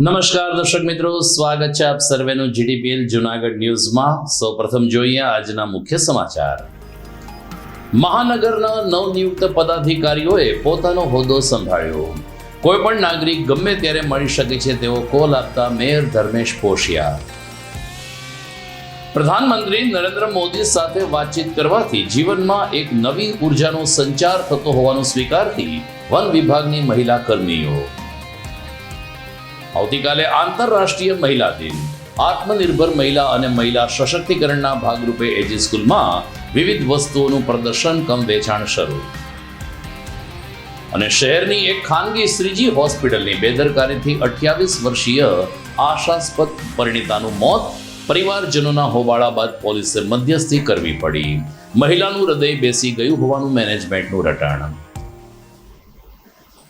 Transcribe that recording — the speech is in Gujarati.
નમસ્કાર દર્શક મિત્રો, સ્વાગત છે આપ સર્વેનું જીડીપીએલ જુનાગઢ ન્યૂઝમાં. સૌપ્રથમ જોઈએ આજના મુખ્ય સમાચાર. મહાનગરના નવનિયુક્ત પદાધિકારીઓએ પોતાનો હોદ્દો સંભાળ્યો. કોઈ પણ નાગરિક ગમે ત્યારે મળી શકે છે તેવો કોલ આપતા મેયર ધર્મેશ પોશિયા પ્રધાનમંત્રી નરેન્દ્ર મોદી સાથે વાતચીત કરવાથી જીવનમાં એક નવી ઉર્જાનો સંચાર થતો હોવાનું સ્વીકારતી વન વિભાગની મહિલા કર્મીઓ આવતીકાલે આંતરરાષ્ટ્રીય મહિલા દિન. આત્મનિર્ભર મહિલા અને મહિલા સશક્તિકરણના ભાગરૂપે એજી સ્કૂલમાં વિવિધ વસ્તુઓનું પ્રદર્શન કમ વેચાણ શરૂ. અને શહેરની એક ખાનગી શ્રીજી હોસ્પિટલની બેદરકારીથી અઠ્યાવીસ વર્ષીય આશાસ્પદ પરિણીતાનું મોત પરિવારજનોના હોબાળા બાદ પોલીસે મધ્યસ્થી કરવી પડી. મહિલાનું હૃદય બેસી ગયું હોવાનું મેનેજમેન્ટનું રટાણ.